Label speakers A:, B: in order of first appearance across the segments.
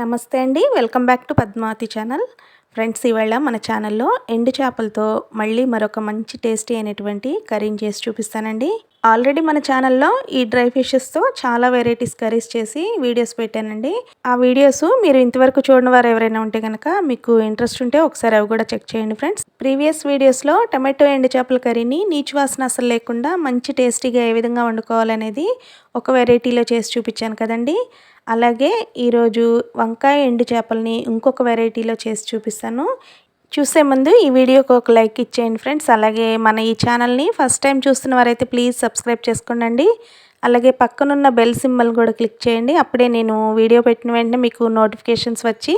A: నమస్తే అండి. Welcome back to Padmavathi channel. Friends ఇవాళ మన ఛానల్లో ఎండు చేపలతో మళ్ళీ మరొక మంచి టేస్టీ అయినటువంటి కర్రీని చేసి చూపిస్తానండి. ఆల్రెడీ మన ఛానల్లో ఈ డ్రై ఫిషెస్తో చాలా వెరైటీస్ కర్రీస్ చేసి వీడియోస్ పెట్టానండి. ఆ వీడియోస్ మీరు ఇంతవరకు చూడని వారు ఎవరైనా ఉంటే కనుక మీకు ఇంట్రెస్ట్ ఉంటే ఒకసారి అవి కూడా చెక్ చేయండి ఫ్రెండ్స్. ప్రీవియస్ వీడియోస్లో టమాటో ఎండు చేపల కర్రీని నీచు వాసన అసలు లేకుండా మంచి టేస్టీగా ఏ విధంగా వండుకోవాలనేది ఒక వెరైటీలో చేసి చూపించాను కదండి. అలాగే ఈరోజు వంకాయ ఎండు చేపల్ని ఇంకొక వెరైటీలో చేసి చూపిస్తాను. చూసే ముందు ఈ వీడియోకి ఒక లైక్ ఇచ్చేయండి ఫ్రెండ్స్. అలాగే మన ఈ ఛానల్ని ఫస్ట్ టైం చూస్తున్న వారైతే ప్లీజ్ సబ్స్క్రైబ్ చేసుకోండి అలాగే పక్కనున్న బెల్ సింబల్ కూడా క్లిక్ చేయండి. అప్పుడే నేను వీడియో పెట్టిన వెంటనే మీకు నోటిఫికేషన్స్ వచ్చి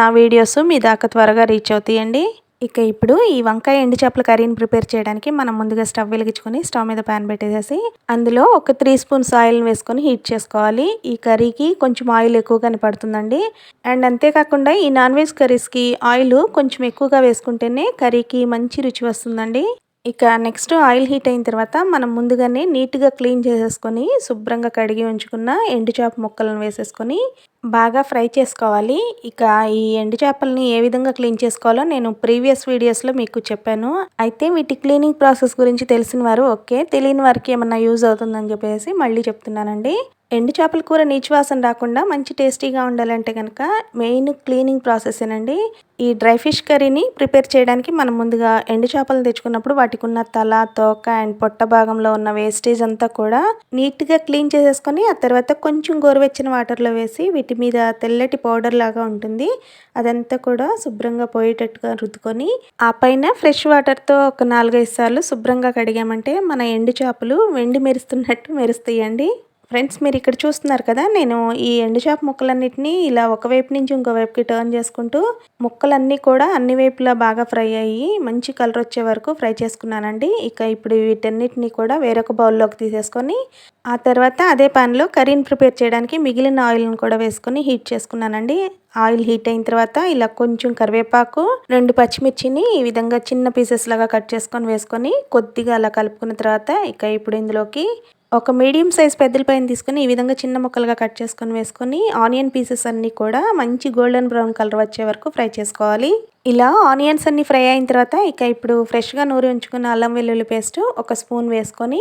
A: నా వీడియోస్ మీ దాకా త్వరగా రీచ్ అవుతాయండి. ఇక ఇప్పుడు ఈ వంకాయ ఎండు చేపల కర్రీని ప్రిపేర్ చేయడానికి మనం ముందుగా స్టవ్ వెలిగించుకొని స్టవ్ మీద ప్యాన్ పెట్టేసేసి అందులో ఒక త్రీ స్పూన్స్ ఆయిల్ని వేసుకొని హీట్ చేసుకోవాలి. ఈ కర్రీకి కొంచెం ఆయిల్ ఎక్కువగానే పడుతుందండి. అండ్ అంతేకాకుండా ఈ నాన్ వెజ్ కర్రీస్కి ఆయిల్ కొంచెం ఎక్కువగా వేసుకుంటేనే కర్రీకి మంచి రుచి వస్తుందండి. ఇక నెక్స్ట్ ఆయిల్ హీట్ అయిన తర్వాత మనం ముందుగానే నీట్గా క్లీన్ చేసేసుకొని శుభ్రంగా కడిగి ఉంచుకున్న ఎండు చేప ముక్కలను వేసేసుకొని బాగా ఫ్రై చేసుకోవాలి. ఇక ఈ ఎండు చేపల్ని ఏ విధంగా క్లీన్ చేసుకోవాలో నేను ప్రీవియస్ వీడియోస్లో మీకు చెప్పాను. అయితే వీటి క్లీనింగ్ ప్రాసెస్ గురించి తెలిసిన వారు ఓకే తెలియని వారికి ఏమన్నా యూజ్ అవుతుందని చెప్పేసి మళ్ళీ చెప్తున్నానండి. ఎండు చేపల కూర నీచువాసన రాకుండా మంచి టేస్టీగా ఉండాలంటే కనుక మెయిన్ క్లీనింగ్ ప్రాసెసేనండి ఈ డ్రై ఫిష్ కర్రీని ప్రిపేర్ చేయడానికి మనం ముందుగా ఎండు చేపలు తెచ్చుకున్నప్పుడు వాటికి ఉన్న తల తోక అండ్ పొట్ట భాగంలో ఉన్న వేస్టేజ్ అంతా కూడా నీట్గా క్లీన్ చేసేసుకొని ఆ తర్వాత కొంచెం గోరువెచ్చిన వాటర్లో వేసి వీటి మీద తెల్లటి పౌడర్ లాగా ఉంటుంది. అదంతా కూడా శుభ్రంగా పోయేటట్టుగా రుద్దుకొని ఆ పైన ఫ్రెష్ వాటర్తో ఒక నాలుగైదు సార్లు శుభ్రంగా కడిగామంటే మన ఎండు చేపలు వెండి మెరుస్తున్నట్టు మెరుస్తాయండి. ఫ్రెండ్స్ మీరు ఇక్కడ చూస్తున్నారు కదా నేను ఈ ఎండు చేప ముక్కలన్నిటినీ ఇలా ఒకవైపు నుంచి ఇంకోవైపుకి టర్న్ చేసుకుంటూ ముక్కలన్నీ కూడా అన్ని వైపులా బాగా ఫ్రై అయ్యి మంచి కలర్ వచ్చే వరకు ఫ్రై చేసుకున్నానండి. ఇక ఇప్పుడు వీటన్నిటిని కూడా వేరొక బౌల్లోకి తీసేసుకొని ఆ తర్వాత అదే పాన్లో కర్రీని ప్రిపేర్ చేయడానికి మిగిలిన ఆయిల్ని కూడా వేసుకొని హీట్ చేసుకున్నానండి. ఆయిల్ హీట్ అయిన తర్వాత ఇలా కొంచెం కరివేపాకు రెండు పచ్చిమిర్చిని ఈ విధంగా చిన్న పీసెస్ లాగా కట్ చేసుకొని వేసుకొని కొద్దిగా అలా కలుపుకున్న తర్వాత ఇక ఇప్పుడు ఇందులోకి ఒక మీడియం సైజ్ పెద్దల పైన తీసుకొని ఈ విధంగా చిన్న ముక్కలుగా కట్ చేసుకొని వేసుకొని ఆనియన్ పీసెస్ అన్నీ కూడా మంచి గోల్డెన్ బ్రౌన్ కలర్ వచ్చే వరకు ఫ్రై చేసుకోవాలి. ఇలా ఆనియన్స్ అన్ని ఫ్రై అయిన తర్వాత ఇక ఇప్పుడు ఫ్రెష్గా నూరి ఉంచుకున్న అల్లం వెల్లుల్లి పేస్ట్ ఒక స్పూన్ వేసుకొని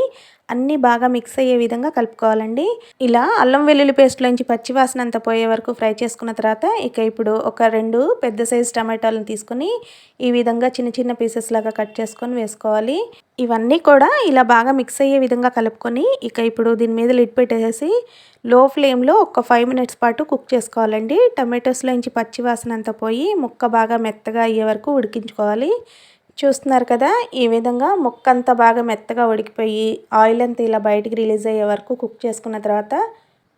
A: అన్నీ బాగా మిక్స్ అయ్యే విధంగా కలుపుకోవాలండి. ఇలా అల్లం వెల్లుల్లి పేస్ట్లోంచి పచ్చివాసన అంతా పోయే వరకు ఫ్రై చేసుకున్న తర్వాత ఇక ఇప్పుడు ఒక రెండు పెద్ద సైజు టమాటాలను తీసుకొని ఈ విధంగా చిన్న చిన్న పీసెస్ లాగా కట్ చేసుకొని వేసుకోవాలి. ఇవన్నీ కూడా ఇలా బాగా మిక్స్ అయ్యే విధంగా కలుపుకొని ఇక ఇప్పుడు దీని మీద లిడ్ పెట్టేసి లో ఫ్లేమ్లో ఒక ఫైవ్ మినిట్స్ పాటు కుక్ చేసుకోవాలండి. టమాటోస్లోంచి పచ్చివాసన అంతా పోయి ముక్క బాగా మెత్తగా అయ్యే వరకు ఉడికించుకోవాలి. చూస్తున్నారు కదా ఈ విధంగా ముక్క అంతా బాగా మెత్తగా ఉడికిపోయి ఆయిల్ అంతా ఇలా బయటికి రిలీజ్ అయ్యే వరకు కుక్ చేసుకున్న తర్వాత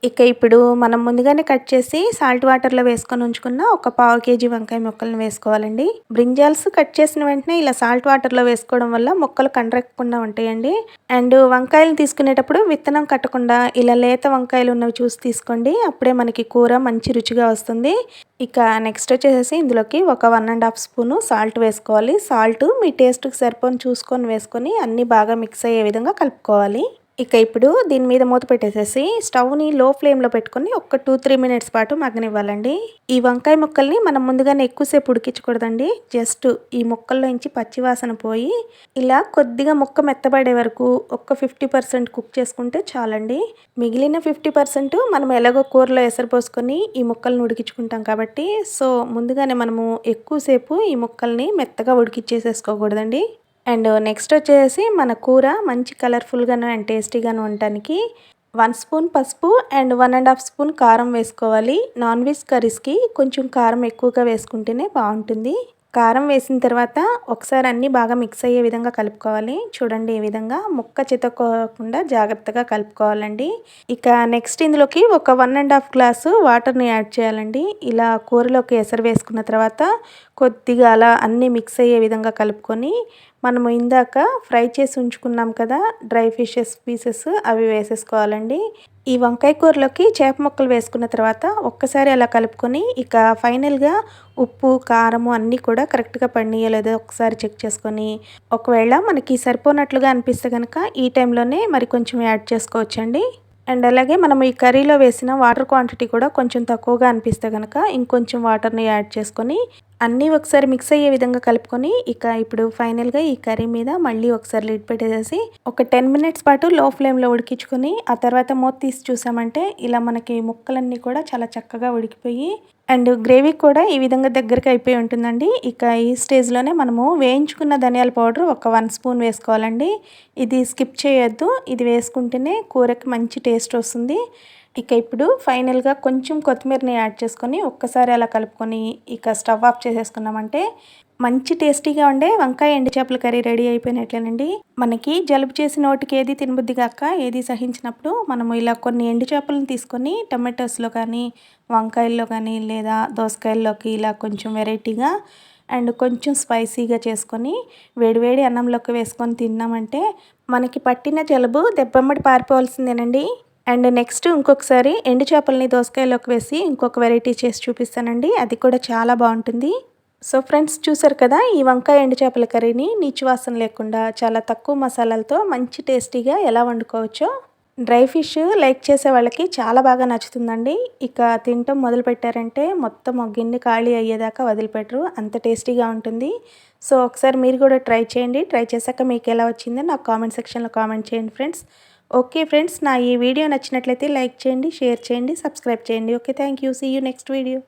A: ఇక ఇప్పుడు మనం ముందుగానే కట్ చేసి సాల్ట్ వాటర్లో వేసుకొని ఉంచుకున్న ఒక పావు కేజీ వంకాయ ముక్కలను వేసుకోవాలండి. బ్రింజాల్స్ కట్ చేసిన వెంటనే ఇలా సాల్ట్ వాటర్లో వేసుకోవడం వల్ల మొక్కలు కండ్రెక్కకుండా ఉంటాయండి. అండ్ వంకాయలు తీసుకునేటప్పుడు విత్తనం కట్టకుండా ఇలా లేత వంకాయలు ఉన్నవి చూసి తీసుకోండి. అప్పుడే మనకి కూర మంచి రుచిగా వస్తుంది. ఇక నెక్స్ట్ వచ్చేసి ఇందులోకి ఒక one and half spoon salt వేసుకోవాలి. సాల్ట్ మీ టేస్ట్కి సరిపోని చూసుకొని వేసుకొని అన్నీ బాగా మిక్స్ అయ్యే విధంగా కలుపుకోవాలి. ఇక ఇప్పుడు దీని మీద మూత పెట్టేసేసి స్టవ్ని లో ఫ్లేమ్లో పెట్టుకొని ఒక టూ త్రీ మినిట్స్ పాటు మగ్గనివ్వాలండి. ఈ వంకాయ ముక్కల్ని మనం ముందుగానే ఎక్కువసేపు ఉడికించకూడదండి. జస్ట్ ఈ ముక్కల్లోంచి పచ్చివాసన పోయి ఇలా కొద్దిగా ముక్క మెత్తబడే వరకు ఒక ఫిఫ్టీ పర్సెంట్ కుక్ చేసుకుంటే చాలండి. మిగిలిన ఫిఫ్టీ పర్సెంట్ మనం ఎలాగో కూరలో ఎసరు పోసుకొని ఈ ముక్కల్ని ఉడికించుకుంటాం కాబట్టి సో ముందుగానే మనము ఎక్కువసేపు ఈ ముక్కల్ని మెత్తగా ఉడికిచ్చేసేసుకోకూడదండి. అండ్ నెక్స్ట్ వచ్చేసి మన కూర మంచి కలర్ఫుల్గాను అండ్ టేస్టీగాను ఉండటానికి వన్ స్పూన్ పసుపు and one and half spoon కారం వేసుకోవాలి. నాన్ వెజ్ కర్రీస్కి కొంచెం కారం ఎక్కువగా వేసుకుంటేనే బాగుంటుంది. కారం వేసిన తర్వాత ఒకసారి అన్నీ బాగా మిక్స్ అయ్యే విధంగా కలుపుకోవాలి. చూడండి ఈ విధంగా ముక్క చితక్కోకుండా జాగ్రత్తగా కలుపుకోవాలండి. ఇక నెక్స్ట్ ఇందులోకి ఒక వన్ అండ్ హాఫ్ గ్లాసు వాటర్ని యాడ్ చేయాలండి. ఇలా కూరలోకి ఎసరు వేసుకున్న తర్వాత కొద్దిగా అలా అన్నీ మిక్స్ అయ్యే విధంగా కలుపుకొని మనము ఇందాక ఫ్రై చేసి ఉంచుకున్నాం కదా డ్రై ఫిషెస్ పీసెస్ అవి వేసేసుకోవాలండి. ఈ వంకాయ కూరలోకి చేప ముక్కలు వేసుకున్న తర్వాత ఒక్కసారి అలా కలుపుకొని ఇక ఫైనల్గా ఉప్పు కారము అన్నీ కూడా కరెక్ట్గా పండియో లేదో ఒకసారి చెక్ చేసుకొని ఒకవేళ మనకి సరిపోనట్లుగా అనిపిస్తే కనుక ఈ టైంలోనే మరి కొంచెం యాడ్ చేసుకోవచ్చండి. అండ్ అలాగే మనం ఈ కర్రీలో వేసిన వాటర్ క్వాంటిటీ కూడా కొంచెం తక్కువగా అనిపిస్తే కనుక ఇంకొంచెం వాటర్ని యాడ్ చేసుకొని అన్నీ ఒకసారి మిక్స్ అయ్యే విధంగా కలుపుకొని ఇక ఇప్పుడు ఫైనల్గా ఈ కర్రీ మీద మళ్ళీ ఒకసారి లిడ్ పెట్టేసేసి ఒక టెన్ మినిట్స్ పాటు లో ఫ్లేమ్లో ఉడికించుకొని ఆ తర్వాత మూత తీసి చూసామంటే ఇలా మనకి ముక్కలన్నీ కూడా చాలా చక్కగా ఉడికిపోయి అండ్ గ్రేవీ కూడా ఈ విధంగా దగ్గరికి అయిపోయి ఉంటుందండి. ఇక ఈ స్టేజ్లోనే మనము వేయించుకున్న ధనియాల పౌడర్ ఒక వన్ స్పూన్ వేసుకోవాలండి. ఇది స్కిప్ చేయొద్దు. ఇది వేసుకుంటేనే కూరకి మంచి టేస్ట్ వస్తుంది. ఇక ఇప్పుడు ఫైనల్గా కొంచెం కొత్తిమీరని యాడ్ చేసుకొని ఒక్కసారి అలా కలుపుకొని ఇక స్టవ్ ఆఫ్ చేసేసుకున్నామంటే మంచి టేస్టీగా ఉండే వంకాయ ఎండు చేపల కర్రీ రెడీ అయిపోయినట్లేనండి. మనకి జలుబు చేసి నోటికి ఏది తినబుద్ది కాక ఏది సహించినప్పుడు మనము ఇలా కొన్ని ఎండు చేపలను తీసుకొని టమాటోస్లో కానీ వంకాయల్లో కానీ లేదా దోసకాయల్లోకి ఇలా కొంచెం వెరైటీగా అండ్ కొంచెం స్పైసీగా చేసుకొని వేడివేడి అన్నంలోకి వేసుకొని తిన్నామంటే మనకి పట్టిన జలుబు దెబ్బమ్మడి పారిపోవాల్సిందేనండి. అండ్ నెక్స్ట్ ఇంకొకసారి ఎండు చేపలని దోసకాయలోకి వేసి ఇంకొక వెరైటీ చేసి చూపిస్తానండి. అది కూడా చాలా బాగుంటుంది. సో ఫ్రెండ్స్ చూసారు కదా ఈ వంకాయ ఎండు చేపల కర్రీని నీచు వాసన లేకుండా చాలా తక్కువ మసాలాలతో మంచి టేస్టీగా ఎలా వండుకోవచ్చో డ్రై ఫిష్ లైక్ చేసే వాళ్ళకి చాలా బాగా నచ్చుతుందండి. ఇక తినటం మొదలుపెట్టారంటే మొత్తం మొత్తం గిన్నె ఖాళీ అయ్యేదాకా వదిలిపెట్టరు. అంత టేస్టీగా ఉంటుంది. సో ఒకసారి మీరు కూడా ట్రై చేయండి. ట్రై చేశాక మీకు ఎలా వచ్చిందో నాకు కామెంట్ సెక్షన్లో కామెంట్ చేయండి ఫ్రెండ్స్. ఓకే ఫ్రెండ్స్ నా ఈ వీడియో నచ్చినట్లయితే లైక్ చేయండి షేర్ చేయండి సబ్స్క్రైబ్ చేయండి. Okay thank you. See you next video